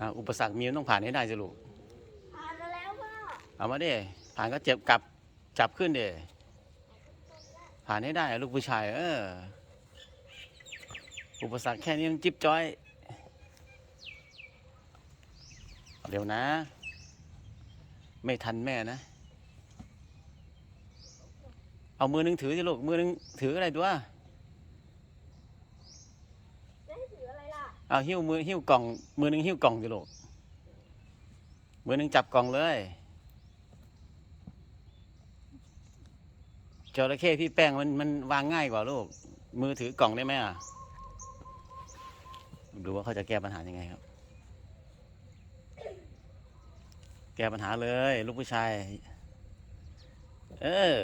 อ่าอุปสรรคมีมันต้องผ่านให้ได้สิลูก ผ่านมาแล้วพ่อเอามาดิผ่านก็เจ็บกลับจับขึ้นดิผ่านให้ได้ลูกผู้ชาย เออ อุปสรรคแค่นี้มันจิ๊บจ้อย เดี๋ยวนะ ไม่ทันแม่นะ เอามือหนึงถือสิลูก มือหนึงถืออะไรตัว จะให้ถืออะไรล่ะ เอาหิ้วมือหิ้วกล่อง มือหนึงหิ้วกล่องสิลูกมือหนึงจับกล่องเลยจระเข้พี่แป้งมันมันวางง่ายกว่าลูก มือถือกล่องได้ไหมอะดูว่าเขาจะแก้ปัญหายังไงครับ แก้ปัญหาเลย ลูกผู้ชาย เออ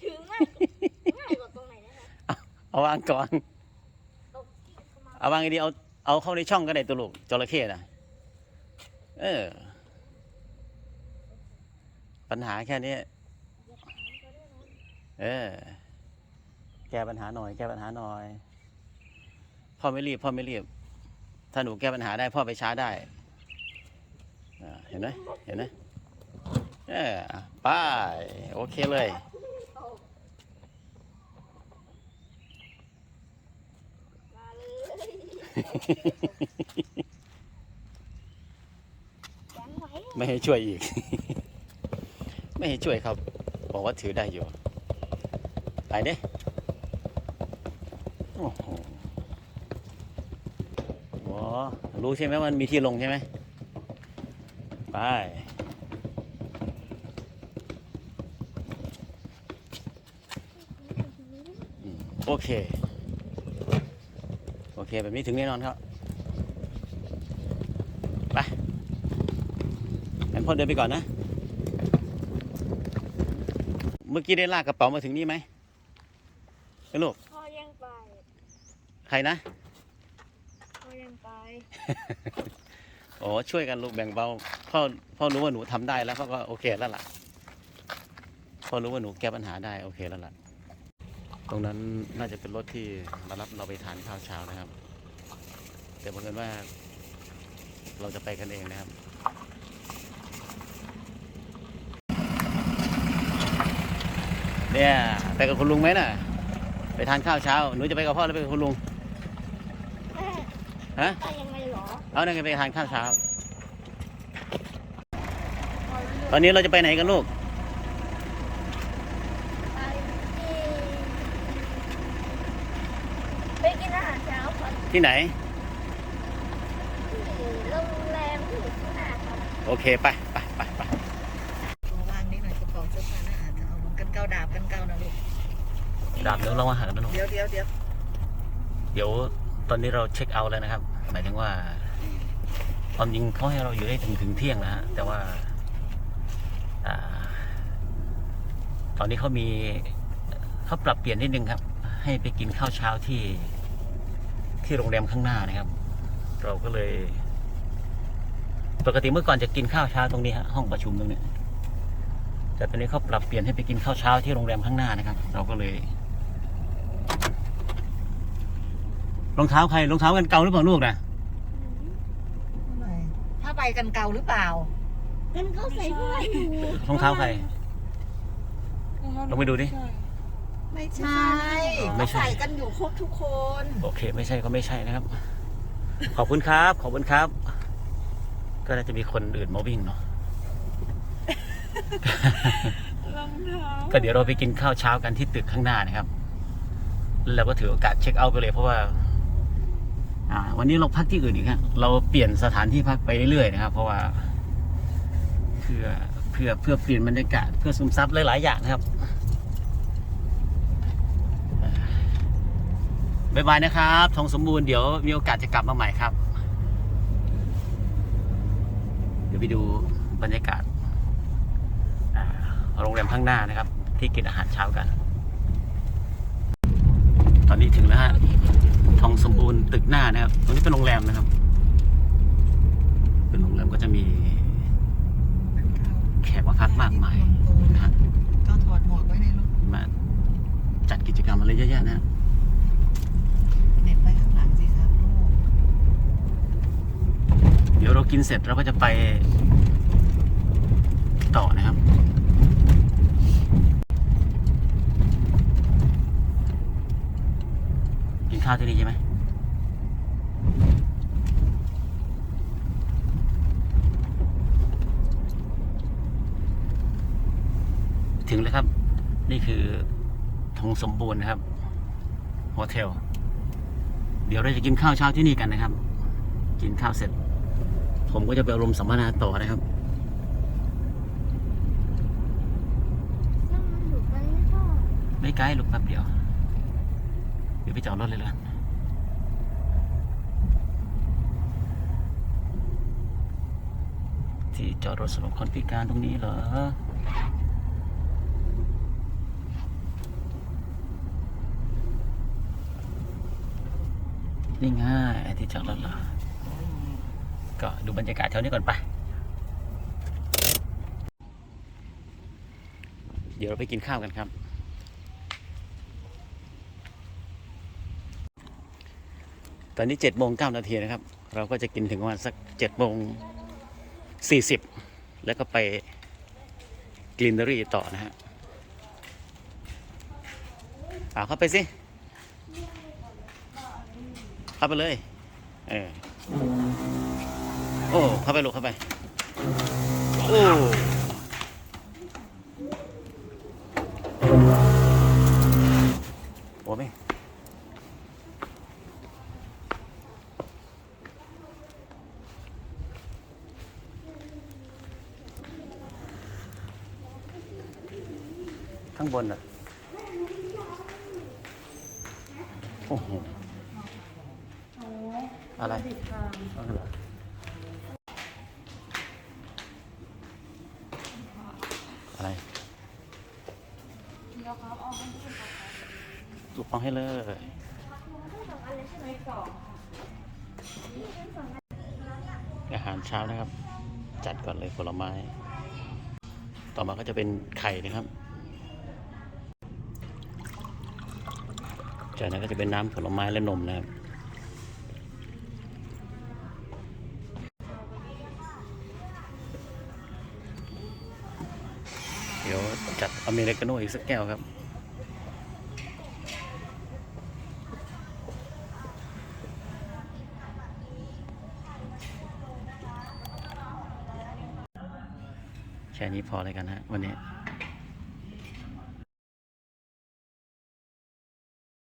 ถือง่ายง่ายกว่าตรงไหนนะคะเอาวางก่อนตกที่ เข้ามาเอาวางดีเอาเอาเข้าในช่องก็ได้ตัวลูกจระเข้นะเออ ปัญหาแค่นี้เออ แก้ปัญหาหน่อย แก้ปัญหาหน่อย พ่อไม่รีบ พ่อไม่รีบ ถ้าหนูแก้ปัญหาได้พ่อไปช้าได้เห็นไหมเห็นไหมเออไปโอเคเลย ตกมาเลยแข็ง ไม่ให้ช่วยอีก ไม่ให้ช่วยครับ บอกว่าถือได้อยู่ ไปเด้โอ้โหรู้ใช่ไหมมันมีที่ลงใช่ไหมไปโอเค เคแบบนี้ถึงแน่นอนครับไปงั้นพ่อเดินไปก่อนนะ เมื่อกี้ได้ลากกระเป๋ามาถึงนี่ไหมไอ้ลูกพ่อยังไป ใครนะพ่อยังไป โอ้ช่วยกันลูกแบ่งเบาพ่อพ่อรู้ว่าหนูทำได้แล้วพ่อก็โอเคแล้วล่ะพ่อรู้ว่าหนูแก้ปัญหาได้โอเคแล้วล่ะ ตรงนั้นน่าจะเป็นรถที่มารับเราไปทานข้าวเช้านะครับ แต่บังเอิญว่าเราจะไปกันเองนะครับเนี่ยไปกับคุณลุงไหมน่ะ ไปทานข้าวเช้าหนูจะไปกับพ่อหรือไปกับคุณลุงแม่ฮะไปยังไงหรอเอานั่นไงไปทานข้าวเช้าพ่อเลือกตอนนี้เราจะไปไหนกันลูก ไปที่ไปกินอาหารเช้าครับ ที่ไหนที่โรงแรมที่อยู่ข้างหน้าครับโอเคไปไปไปไปตัววางนิดหน่อยกระเป๋าเสื้อผ้านะอาจจะเอาลงกันเกาดาบกันเกานะลูก ดาบเดี๋ยวเรามาหากันนะลูกเดี๋ยวเดี๋ยวเดี๋ยวเดี๋ยวตอนนี้เราเช็คเอาท์แล้วนะครับ หมายถึงว่า ความจริงเขาให้เราอยู่ได้ถึงถึงเที่ยงนะฮะแต่ว่าอ่า ตอนนี้เขามีเขาปรับเปลี่ยนนิดนึงครับ ให้ไปกินข้าวเช้าที่ ที่โรงแรมข้างหน้านะครับ เราก็เลย ปกติเมื่อก่อนจะกินข้าวเช้าตรงนี้ฮะห้องประชุมตรงนี้แต่ตอนนี้เขาปรับเปลี่ยนให้ไปกินข้าวเช้าที่โรงแรมข้างหน้านะครับ เราก็เลยรองเท้าใครรองเท้ากันเก่าหรือเปล่าลูกนะผ้าใบกันเกาหรือเปล่ากันเขาใส่เพื่อนอยู่รองเท้าใครลองไปดูดิ ไม่ใช่ไม่ใช่ เขาใส่กันอยู่ครบทุกคน โอเค ไม่ใช่ก็ไม่ใช่นะครับ ขอบคุณครับ ขอบคุณครับ ก็น่าจะมีคนอื่นมาวิ่งเนาะก็เดี๋ยวเราไปกินข้าวเช้ากันที่ตึกข้างหน้านะครับ แล้วก็ถือโอกาสเช็คเอาท์ไปเลยเพราะว่า อ่า วันนี้เราพักที่อื่นอีกครับเราเปลี่ยนสถานที่พักไปเรื่อยๆนะครับ เพราะว่า เพื่อเพื่อเพื่อเปลี่ยนบรรยากาศเพื่อซึมซับหลายๆอย่างนะครับ บ๊ายบายนะครับ ทองสมบูรณ์เดี๋ยวมีโอกาสจะกลับมาใหม่ครับ เดี๋ยวไปดูบรรยากาศอ่าโรงแรมข้างหน้านะครับ ที่กินอาหารเช้ากัน ตอนนี้ถึงแล้วฮะทองสมบูรณ์ตึกหน้านะครับ ตรงนี้เป็นโรงแรมนะครับ เป็นโรงแรมก็จะมีแขกมาพักมากมายนะฮะก็ถอดหมวกไว้ในรถมาจัดกิจกรรมอะไรเยอะแยะนะ ฮะเน็ตไว้ข้างหลังสิครับลูกเสร็จเราก็จะไปต่อนะครับ กินข้าวที่นี่ใช่ไหมถึงแล้วครับ นี่คือทงสมบูรณ์นะครับโฮเทลเดี๋ยวเราจะกินข้าวเช้าที่นี่กันนะครับ กินข้าวเสร็จ ผมก็จะไปอารมณ์สัมมนาต่อนะครับไม่ไกลลูกแป๊บเดียวเดี๋ยวไปจอดรถเลยล้วกันที่จอดรถสำหรับคนพิการตรงนี้เหรอนี่ง่ายที่จอดรถเหรอ ก็ดูบรรยากาศแถวนี้ก่อนไป เดี๋ยวเราไปกินข้าวกันครับ ตอนนี้เจ็ดโมงเก้านาทีนะครับ เราก็จะกินถึงประมาณสักเจ็ดโมงสี่สิบแล้วก็ไปกลินเนอรี่ต่อนะฮะเอาเข้าไปสิ เข้าไปเลย เออ โอ้ เข้าไปลูกเข้าไป โอ้โอ้ไม่ข้างบนอะ โอ้โห อะไร เอาเหรอ อะไรถูกเอาให้เลยอาหารเช้านะครับ จัดก่อนเลยผลไม้ ต่อมาก็จะเป็นไข่นะครับ จากนั้นก็จะเป็นน้ำผลไม้และนมนะครับ จัดอเมริกาโน่อีกสักแก้วครับ แค่นี้พอเลยกันฮะวันนี้